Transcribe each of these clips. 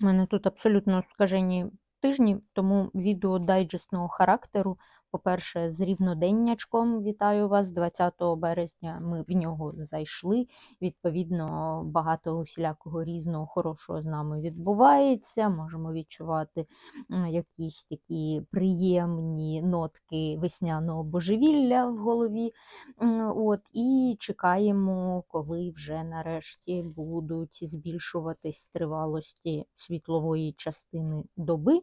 У мене тут абсолютно скажені тижні, тому відео дайджестного характеру. По-перше, з рівноденнячком вітаю вас. 20 березня ми в нього зайшли. Відповідно, багато усілякого різного хорошого з нами відбувається. Можемо відчувати якісь такі приємні нотки весняного божевілля в голові. От, і чекаємо, коли вже нарешті будуть збільшуватись тривалості світлової частини доби.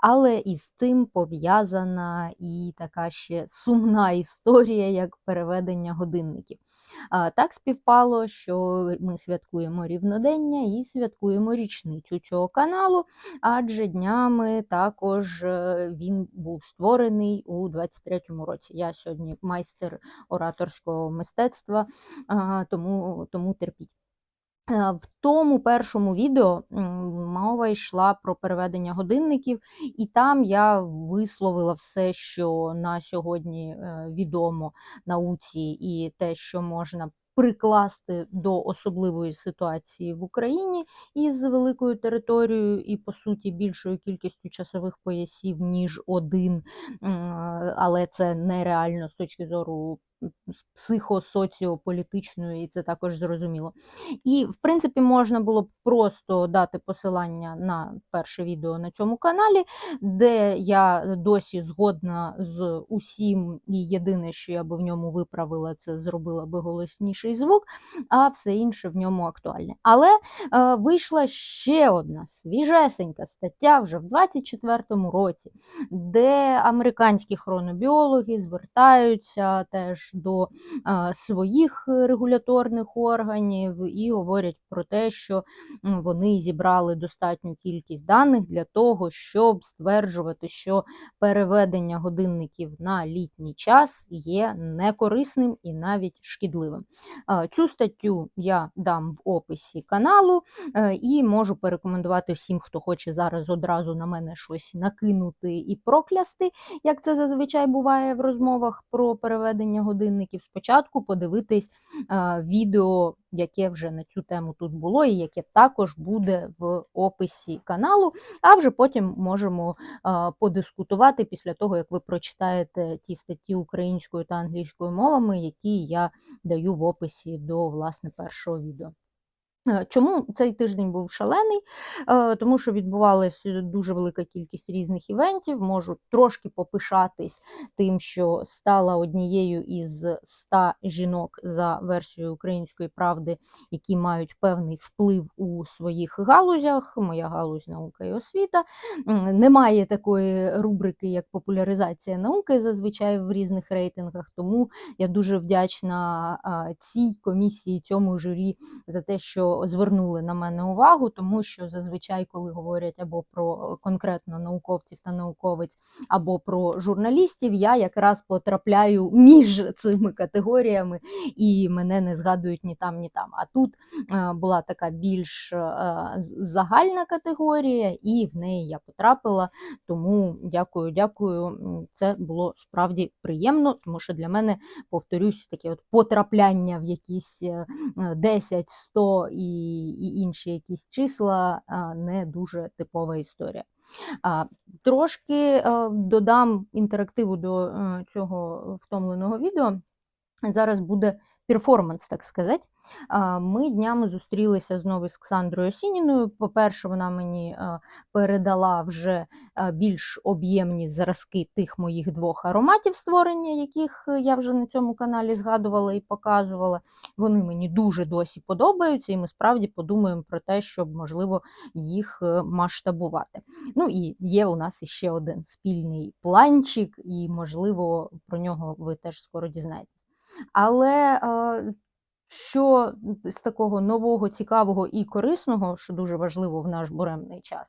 Але із цим пов'язана і така ще сумна історія, як переведення годинників. Так співпало, що ми святкуємо рівнодення і святкуємо річницю цього каналу, адже днями також е, він був створений у 23-му році. Я сьогодні майстер ораторського мистецтва, тому, тому терпіть. Е, В тому першому відео мова йшла про переведення годинників, і там я висловила все, що на сьогодні е, відомо науці, і те, що можна прикласти до особливої ситуації в Україні із великою територією і, по суті, більшою кількістю часових поясів, ніж один, але це нереально з точки зору психосоціополітичної, і це також зрозуміло. І, в принципі, можна було б просто дати посилання на перше відео на цьому каналі, де я досі згодна з усім, і єдине, що я би в ньому виправила, це зробила би голосніший звук, а все інше в ньому актуальне. Але е, вийшла ще одна свіжесенька стаття вже в 24-му році, де американські хронобіологи звертаються теж до своїх регуляторних органів і говорять про те, що вони зібрали достатню кількість даних для того, щоб стверджувати, що переведення годинників на літній час є некорисним і навіть шкідливим. Цю статтю я дам в описі каналу е, і можу порекомендувати всім, хто хоче зараз одразу на мене щось накинути і проклясти, як це зазвичай буває в розмовах про переведення годинників. Спочатку подивитись відео, яке вже на цю тему тут було, і яке також буде в описі каналу. А вже потім можемо подискутувати після того, як ви прочитаєте ті статті українською та англійською мовами, які я даю в описі до власне першого відео. Е, Чому цей тиждень був шалений? Е, Тому що відбувалася дуже велика кількість різних івентів. Можу трошки попишатись тим, що стала однією із 100 жінок за версією української правди, які мають певний вплив у своїх галузях. Моя галузь наука і освіта. Немає такої рубрики, як популяризація науки зазвичай в різних рейтингах. Тому я дуже вдячна цій комісії, цьому журі за те, що звернули на мене увагу, тому що зазвичай, коли говорять або про конкретно науковців та науковиць, або про журналістів, я якраз потрапляю між цими категоріями і мене не згадують ні там, ні там. А тут е, була така більш е, загальна категорія, і в неї я потрапила. Тому дякую, дякую. Це було справді приємно, тому що для мене, повторюсь, таке от потрапляння в якісь е, е, 10, 100 і, і інші якісь числа не дуже типова історія. Трошки додам інтерактиву до е, цього втомленого відео. Зараз буде перформанс, так сказати. Ми днями зустрілися знову з Ксандрою Осініною. По-перше, вона мені передала вже більш об'ємні зразки тих моїх двох ароматів створення, яких я вже на цьому каналі згадувала і показувала. Вони мені дуже досі подобаються, і ми справді подумаємо про те, щоб, можливо, їх е, масштабувати. Ну і є у нас іще один спільний планчик, і, можливо, про нього ви теж скоро дізнаєтесь. Але що з такого нового, цікавого і корисного, що дуже важливо в наш буремний час,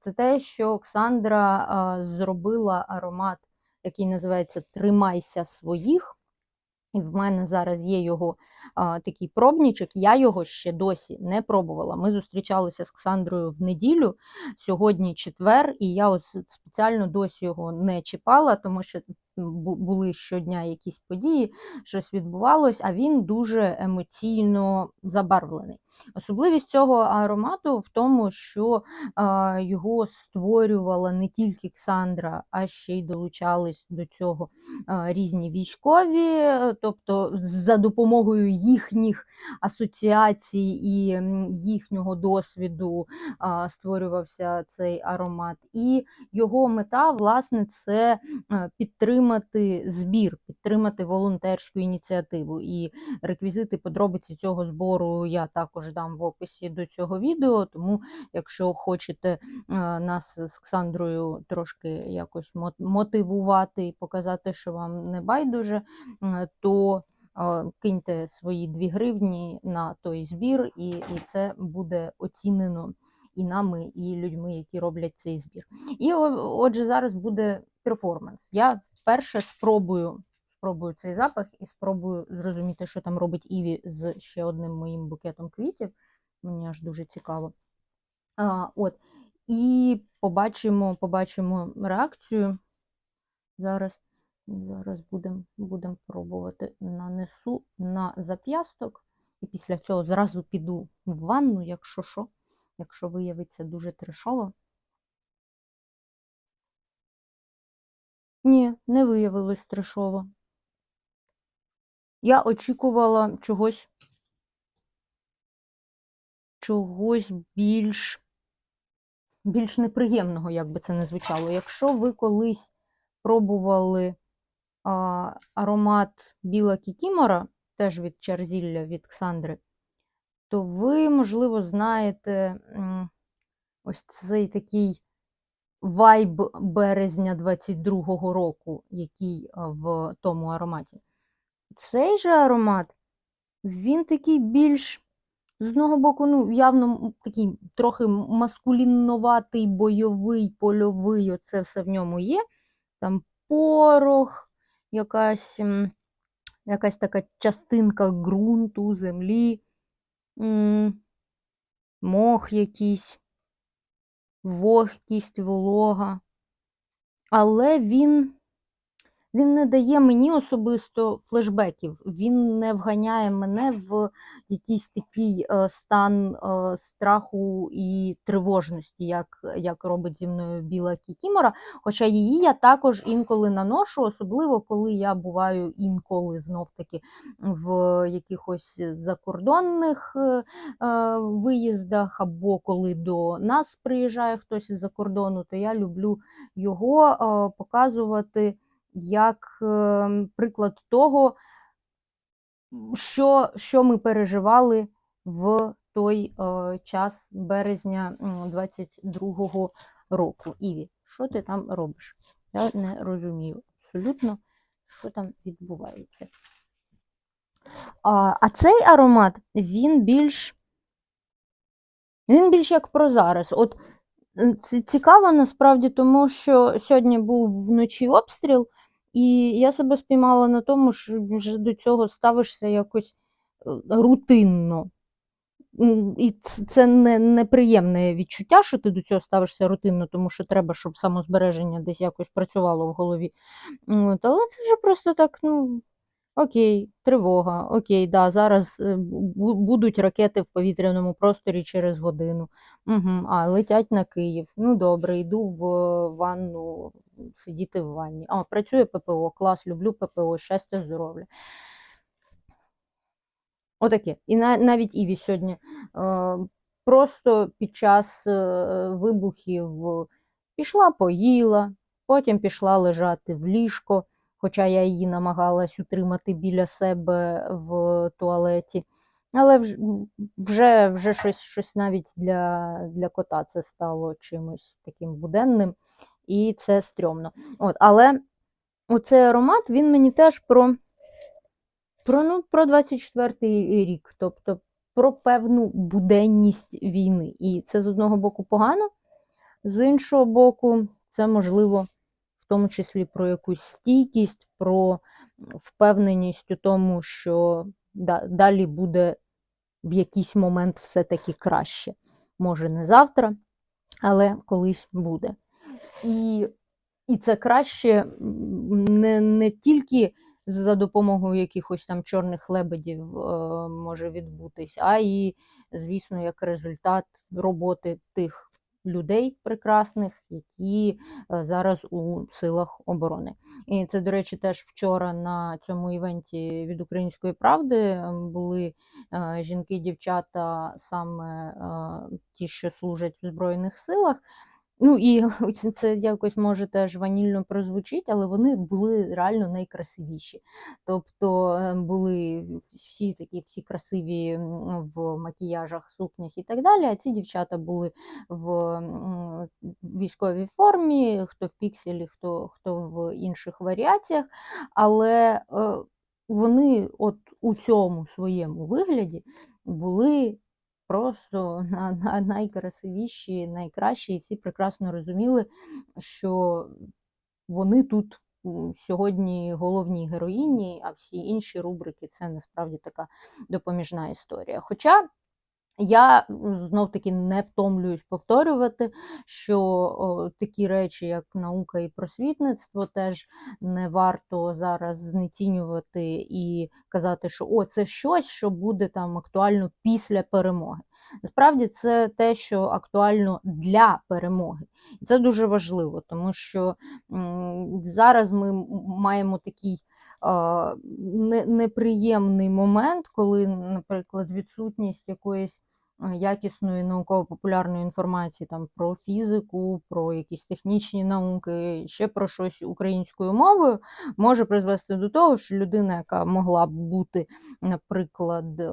це те, що Оксандра зробила аромат, який називається Тримайся своїх. І в мене зараз є його а, такий пробнічок. Я його ще досі не пробувала. Ми зустрічалися з Ксандрою в неділю, сьогодні четвер, і я от спеціально досі його не чіпала, тому що були щодня якісь події, щось відбувалось, а він дуже емоційно забарвлений. Особливість цього аромату в тому, що його створювала не тільки Ксандра, а ще й долучались до цього різні військові, тобто за допомогою їхніх асоціацій і їхнього досвіду створювався цей аромат. І його мета, власне, це е, підтримати збір, підтримати волонтерську ініціативу. І реквізити подробиці цього збору я також дам в описі до цього відео. Тому, якщо хочете е, нас з Ксандрою трошки якось мотивувати і показати, що вам не байдуже, е, то е, киньте свої 2 гривні на той збір, і, і це буде оцінено і нами, і людьми, які роблять цей збір. І отже, зараз буде перформанс. Я вперше спробую, спробую цей запах і спробую зрозуміти, що там робить Іві з ще одним моїм букетом квітів. Мені аж дуже цікаво. А, от. І побачимо, побачимо реакцію. Зараз, зараз будемо будем пробувати. Нанесу на зап'ясток, і після цього зразу піду в ванну, якщо що, якщо виявиться дуже трешово. Ні, не виявилось трешово. Я очікувала чогось, чогось більш, більш неприємного, як би це не звучало. Якщо ви колись пробували а, аромат біла кікімора, теж від Чарзілля, від Ксандри, то ви, можливо, знаєте ось цей такий вайб березня 22-го року, який в тому ароматі. Цей же аромат, він такий більш, з одного боку, ну, явно такий трохи маскулінноватий, бойовий, польовий, оце все в ньому є. Там порох, якась, якась така частинка ґрунту, землі, мох якийсь, вогкість, волога. Але він, він не дає мені особисто флешбеків. Він не вганяє мене в якийсь такий е, стан е, страху і тривожності, як, як робить зі мною біла кікімора. Хоча її я також інколи наношу, особливо коли я буваю інколи знов-таки в якихось закордонних е, виїздах, або коли до нас приїжджає хтось із-за кордону, то я люблю його показувати як е, приклад того, що, що ми переживали в той е, час березня м, 22-го року. Іві, що ти там робиш? Я не розумію абсолютно, що там відбувається. А, а цей аромат, він більш, він більш як про зараз. От це цікаво насправді, тому що сьогодні був вночі обстріл, і я себе спіймала на тому, що вже до цього ставишся якось е, рутинно. І це не, неприємне відчуття, що ти до цього ставишся рутинно, тому що треба, щоб самозбереження десь якось працювало в голові. От, але це вже просто так, ну, окей, тривога, окей, да, зараз е, будуть ракети в повітряному просторі через годину. Угу, а, летять на Київ. Ну добре, йду в е, ванну сидіти в ванні. А, працює ППО, клас, люблю ППО, щастя, здоров'я. Отаке. І на, навіть Іві сьогодні е, просто під час вибухів пішла, поїла, потім пішла лежати в ліжко, хоча я її намагалась утримати біля себе в туалеті. Але вж- вже, вже щось, щось навіть для, для кота це стало чимось таким буденним, і це стрьомно. От, але оцей аромат він мені теж про про, ну, про 24-й рік, тобто про певну буденність війни. І це з одного боку погано, з іншого боку, це можливо тому числі про якусь стійкість, про впевненість у тому, що далі буде в якийсь момент все-таки краще. Може, не завтра, але колись буде. І І це краще не, не тільки за допомогою якихось там чорних лебедів е, може відбутись, а і, звісно, як результат роботи тих людей прекрасних, які е, зараз у силах оборони. І це, до речі, теж вчора на цьому івенті від Української правди е, були е, жінки, дівчата, саме е, ті, що служать в Збройних силах. Ну і це якось може теж ванільно прозвучить, але вони були реально найкрасивіші. Тобто е, були всі такі всі красиві в макіяжах, сукнях і так далі. А ці дівчата були в військовій формі, хто в пікселі, хто, хто в інших варіаціях. Але е, вони от у цьому своєму вигляді були просто на, на найкрасивіші, найкращі, і всі прекрасно розуміли, що вони тут сьогодні головні героїні, а всі інші рубрики це насправді така допоміжна історія. Хоча я знов таки не втомлююсь повторювати, що о, такі речі, як наука і просвітництво, теж не варто зараз знецінювати і казати, що о, це щось, що буде там актуально після перемоги. Насправді це те, що актуально для перемоги. І це дуже важливо, тому що м, зараз ми маємо такий неприємний момент, коли, наприклад, відсутність якоїсь якісної науково-популярної інформації там про фізику, про якісь технічні науки, ще про щось українською мовою, може призвести до того, що людина, яка могла б бути, наприклад, е,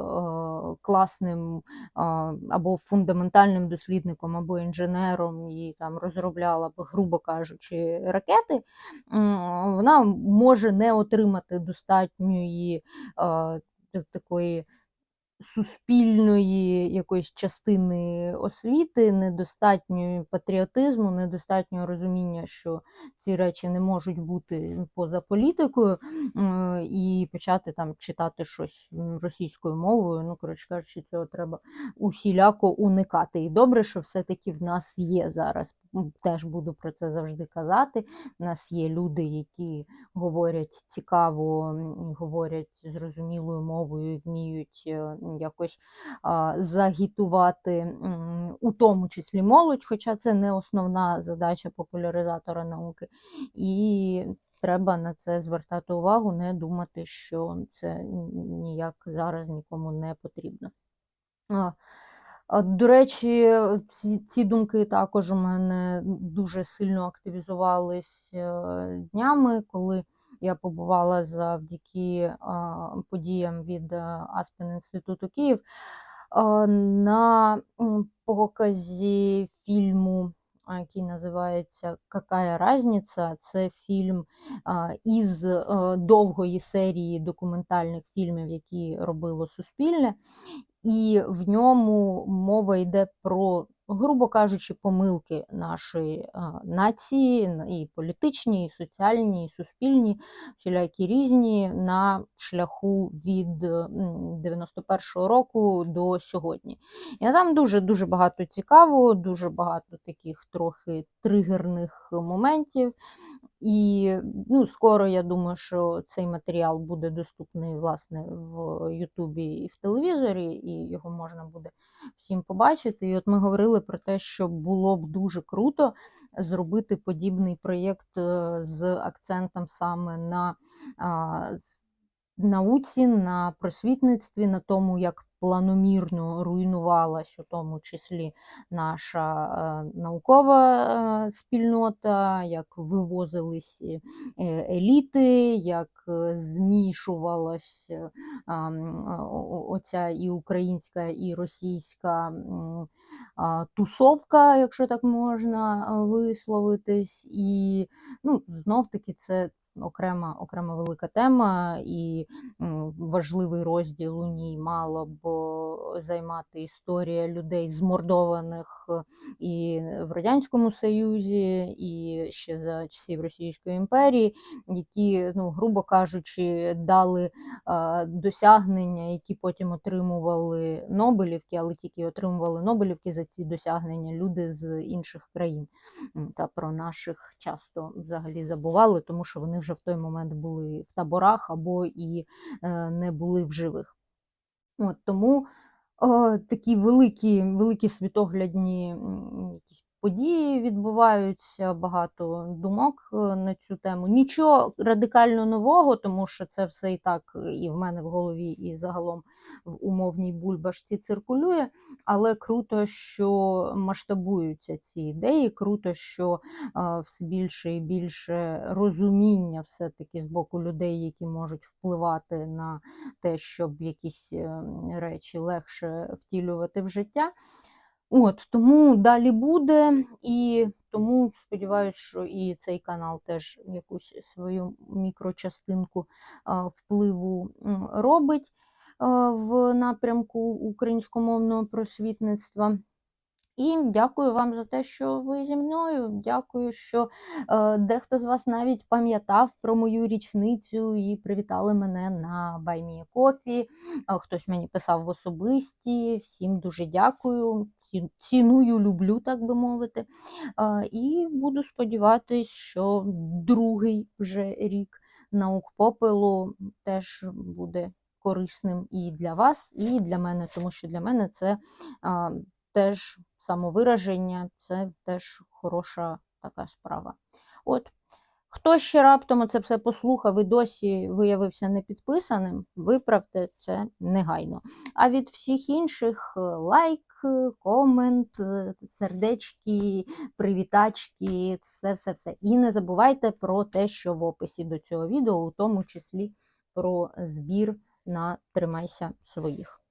класним або фундаментальним дослідником, або інженером і там розробляла б, грубо кажучи, ракети, вона може не отримати достатньої такої суспільної якоїсь частини освіти, недостатньо патріотизму, недостатньо розуміння, що ці речі не можуть бути поза політикою, і почати там читати щось російською мовою. Ну, коротше кажучи, цього треба усіляко уникати. І добре, що все-таки в нас є зараз. Теж буду про це завжди казати. У нас є люди, які говорять цікаво, говорять зрозумілою мовою, вміють е, якось загітувати, у тому числі молодь, хоча це не основна задача популяризатора науки. І треба на це звертати увагу, не думати, що це ніяк зараз нікому не потрібно. До речі, ці, ці думки також у мене дуже сильно активізувались е, днями, коли я побувала завдяки подіям від Аспен Інституту Київ на показі фільму, який називається Какая разниця? Це фільм із е, довгої серії документальних фільмів, які робило Суспільне і в ньому мова йде про, грубо кажучи, помилки нашої нації, і політичні, і соціальні, і суспільні, всілякі різні на шляху від м, 91-го року до сьогодні. І там дуже дуже багато цікавого, дуже багато таких трохи тригерних моментів. І ну, скоро я думаю, що цей матеріал буде доступний власне в Ютубі і в телевізорі, і його можна буде всім побачити. І от ми говорили про те, що було б дуже круто зробити подібний проєкт з акцентом саме на науці, на просвітництві, на тому, як планомірно руйнувалась у тому числі наша е, наукова е, спільнота, як вивозились е, еліти, як змішувалась оця і українська, і російська тусовка, якщо так можна висловитись, і ну, знов таки це окрема, окрема велика тема, і важливий розділ у ній мало б займати історія людей змордованих е, і в Радянському Союзі, і ще за часів Російської імперії, які, ну, грубо кажучи, дали досягнення, які потім отримували Нобелівки, але тільки отримували Нобелівки за ці досягнення люди з інших країн. Та про наших часто взагалі забували, тому що вони вже в той момент були в таборах або і е, не були в живих. От, тому о, такі великі, великі світоглядні якісь події відбуваються, багато думок е, на цю тему. Нічого радикально нового, тому що це все і так і в мене в голові, і загалом в умовній бульбашці циркулює. Але круто, що масштабуються ці ідеї, круто, що е, все більше і більше розуміння все-таки з боку людей, які можуть впливати на те, щоб якісь е, речі легше втілювати в життя. От, тому далі буде, і тому сподіваюся, що і цей канал теж якусь свою мікрочастинку впливу робить в напрямку українськомовного просвітництва. І дякую вам за те, що ви зі мною. Дякую, що е, дехто з вас навіть пам'ятав про мою річницю і привітали мене на Баймія Кофі. Хтось мені писав в особисті. Всім дуже дякую. Ціную, люблю, так би мовити. Е, і буду сподіватись, що другий вже рік наук попелу теж буде корисним і для вас, і для мене, тому що для мене це а, теж самовираження, це теж хороша така справа. От. Хто ще раптом це все послухав і досі виявився непідписаним, виправте це негайно. А від всіх інших е, лайк, е, комент, е, сердечки, привітачки, все-все-все. І не забувайте про те, що в описі до цього відео, у тому числі про збір на тримайся своїх.